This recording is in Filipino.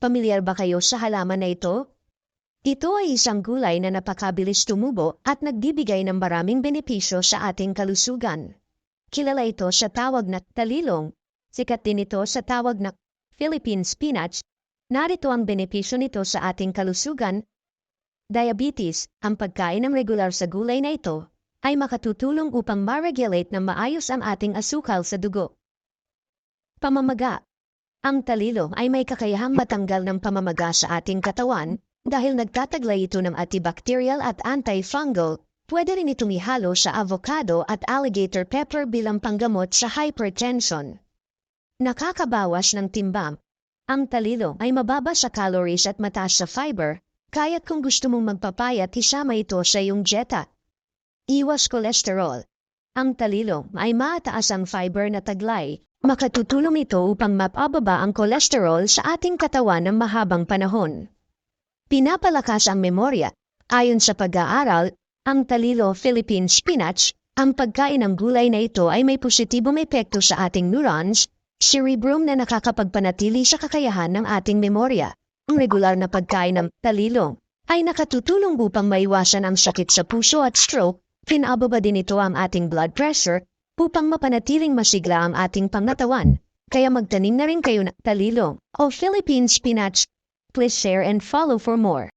Pamilyar ba kayo sa halaman na ito? Ito ay isang gulay na napakabilis tumubo at nagbibigay ng maraming benepisyo sa ating kalusugan. Kilala ito sa tawag na talilong. Sikat din ito sa tawag na Philippine spinach. Narito ang benepisyo nito sa ating kalusugan. Diabetes, ang pagkain ng regular sa gulay na ito, ay makatutulong upang ma-regulate na maayos ang ating asukal sa dugo. Pamamaga Ang talilo ay may kakayahang matanggal ng pamamaga sa ating katawan dahil nagtataglay ito ng antibacterial at antifungal. Pwede rin itong ihalo sa avocado at alligator pepper bilang panggamot sa hypertension. Nakakabawas ng timbang. Ang talilo ay mababa sa calories at mataas sa fiber, kaya't kung gusto mong magpapayat isama ito sa iyong dieta. Iwas kolesterol. Ang talilo ay mataas ang fiber na taglay. Makatutulong ito upang mapababa ang kolesterol sa ating katawan ng mahabang panahon. Pinapalakas ang memorya. Ayon sa pag-aaral, ang talilo Philippine spinach, ang pagkain ng gulay na ito ay may positibong epekto sa ating neurons, cerebrum na nakakapagpanatili sa kakayahan ng ating memorya. Ang regular na pagkain ng talilo ay nakatutulong upang maiwasan ang sakit sa puso at stroke, pinababa din ito ang ating blood pressure upang mapanatiling masigla ang ating pangnatawan. Kaya magtanim na rin kayo ng talilo o Philippine spinach. Please share and follow for more.